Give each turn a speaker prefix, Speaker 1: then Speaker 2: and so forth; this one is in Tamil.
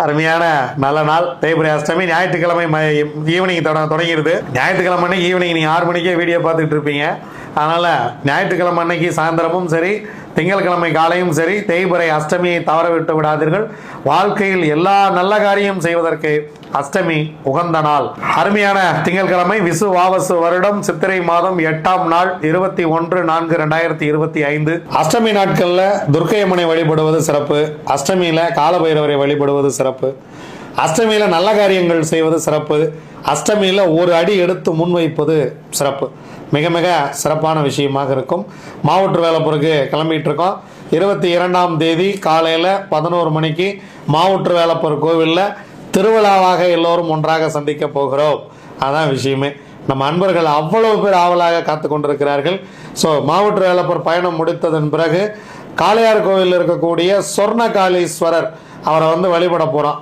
Speaker 1: அருமையான நல்ல நாள். தேய்பிரை அஷ்டமி ஞாயிற்றுக்கிழமை ம- ஈவினிங் தொடங்கிடுது. ஞாயிற்றுக்கிழமை ஈவினிங் நீங்கள் ஆறு மணிக்கே வீடியோ பார்த்துட்டு இருப்பீங்க. அதனால் ஞாயிற்றுக்கிழமை அன்னைக்கு சாயந்தரமும் சரி திங்கட்கிழமை காலையும் சரி தேய்பிறை அஷ்டமியை தவற விட்டு விடாதீர்கள். வாழ்க்கையில் எல்லா நல்ல காரியம் செய்வதற்கு அஷ்டமி உகந்த நாள். அருமையான திங்கட்கிழமை விசு வாவசு வருடம் சித்திரை மாதம் எட்டாம் நாள் இருபத்தி ஒன்று நான்கு ரெண்டாயிரத்தி இருபத்தி ஐந்து. அஷ்டமி நாட்களில் துர்க்கையம்மனை வழிபடுவது சிறப்பு. அஷ்டமியில் காலபைரவரை வழிபடுவது சிறப்பு. அஷ்டமியில் நல்ல காரியங்கள் செய்வது சிறப்பு. அஷ்டமியில் ஒரு அடி எடுத்து முன்வைப்பது சிறப்பு. மிக மிக சிறப்பான விஷயமாக இருக்கும். மாவட்ட வேலைப்பொருக்கு கிளம்பிட்டு இருக்கோம். இருபத்தி இரண்டாம் தேதி காலையில் பதினோரு மணிக்கு மாவட்ட வேலப்பர் கோவிலில் திருவிழாவாக எல்லோரும் ஒன்றாக சந்திக்க போகிறோம். அதான் விஷயமே. நம்ம அன்பர்கள் அவ்வளவு பேர் ஆவலாக காத்து கொண்டிருக்கிறார்கள். ஸோ மாவட்ட வேலப்பர் பயணம் முடித்ததன் பிறகு காளையார் கோவிலில் இருக்கக்கூடிய சொர்ணகாளீஸ்வரர் அவரை வந்து வழிபட போகிறோம்